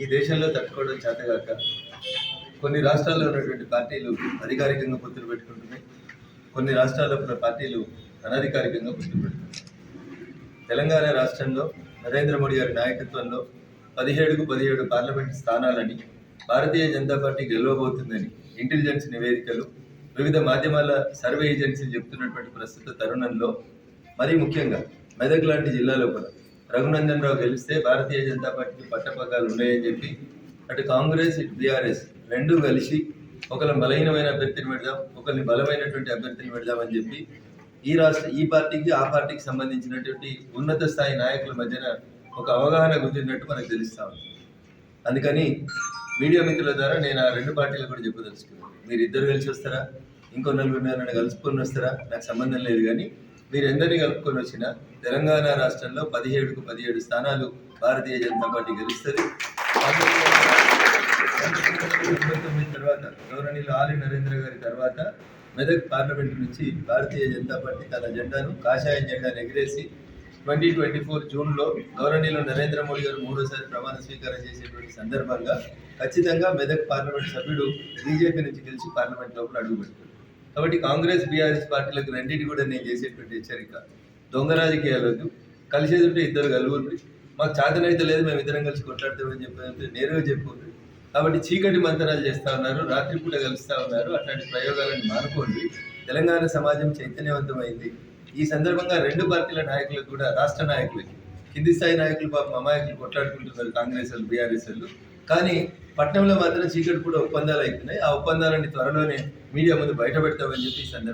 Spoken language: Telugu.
ఈ దేశంలో తట్టుకోవడం చేతగాక కొన్ని రాష్ట్రాల్లో ఉన్నటువంటి పార్టీలు అధికారికంగా పొత్తులు పెట్టుకుంటున్నాయి. కొన్ని రాష్ట్రాల్లో ఉన్న పార్టీలు అనధికారికంగా పొత్తులు పెట్టుకుంటున్నాయి. తెలంగాణ రాష్ట్రంలో నరేంద్ర మోడీ గారి నాయకత్వంలో పదిహేడుకు పదిహేడు పార్లమెంట్ స్థానాలని భారతీయ జనతా పార్టీ గెలవబోతుందని ఇంటెలిజెన్స్ నివేదికలు వివిధ మాధ్యమాల సర్వే ఏజెన్సీలు చెప్తున్నటువంటి ప్రస్తుత తరుణంలో మరీ ముఖ్యంగా మెదక్ లాంటి జిల్లాలో కూడా రఘునందన్ రావు గెలిస్తే భారతీయ జనతా పార్టీకి పట్టపగ్గాలు ఉన్నాయని చెప్పి అటు కాంగ్రెస్ ఇటు బీఆర్ఎస్ రెండూ కలిసి ఒకరిని బలహీనమైన అభ్యర్థిని పెడదాం ఒకరిని బలమైనటువంటి అభ్యర్థిని పెడదామని చెప్పి ఈ రాష్ట్ర ఈ పార్టీకి ఆ పార్టీకి సంబంధించినటువంటి ఉన్నత స్థాయి నాయకుల మధ్యన ఒక అవగాహన కుదిరినట్టు మనకు తెలుస్తా ఉంది. అందుకని మీడియా మిత్రుల ద్వారా నేను ఆ రెండు పార్టీలు కూడా చెప్పదలుచుకున్నాను. మీరు ఇద్దరు కలిసి వస్తారా? ఇంకో నలుగురు నన్ను కలుపుకొని వస్తారా? నాకు సంబంధం లేదు కానీ మీరు కలుపుకొని వచ్చిన తెలంగాణ రాష్ట్రంలో పదిహేడుకు పదిహేడు స్థానాలు భారతీయ జనతా పార్టీ గెలుస్తుంది. తొమ్మిది తర్వాత గౌరవనీయులు ఆలి నరేంద్ర గారి తర్వాత మెదక్ పార్లమెంట్ నుంచి భారతీయ జనతా పార్టీ తన జెండాను కాషాయ జెండాను ఎగిరేసి ట్వంటీ ట్వంటీ ఫోర్ జూన్లో గౌరవనీయులు నరేంద్ర మోడీ గారు మూడోసారి ప్రమాణ స్వీకారం చేసేటువంటి సందర్భంగా ఖచ్చితంగా మెదక్ పార్లమెంట్ సభ్యుడు బీజేపీ నుంచి గెలిచి పార్లమెంట్ లోపల అడుగుపెట్టారు కాబట్టి కాంగ్రెస్ బీఆర్ఎస్ పార్టీలకు రెండింటి కూడా నేను చేసేటువంటి హెచ్చరిక. దొంగ రాజకీయాలు వద్దు. కలిసేది ఉంటే ఇద్దరు కలుగుండ్రి. మాకు చాతనైతే లేదు మేము ఇద్దరం కలిసి కొట్లాడతామని చెప్పి నేరుగా చెప్పుకుండ్రి. కాబట్టి చీకటి మంతనాలు చేస్తా ఉన్నారు రాత్రిపూట కలుస్తా ఉన్నారు. అట్లాంటి ప్రయోగాలను మానుకోండి. తెలంగాణ సమాజం చైతన్యవంతమైంది. ఈ సందర్భంగా రెండు పార్టీల నాయకులకు కూడా రాష్ట్ర నాయకులకి కింది స్థాయి నాయకులు పాపం అమాయకులు కొట్లాడుకుంటున్నారు కాంగ్రెస్ వాళ్ళు బీఆర్ఎస్ వాళ్ళు. కానీ పట్టణంలో మాత్రం చీకటి కూడా ఒప్పందాలు అవుతున్నాయి ఆ ఒప్పందాలని త్వరలోనే మీడియా ముందు బయట పెడతామని చెప్పి ఈ సందర్భంగా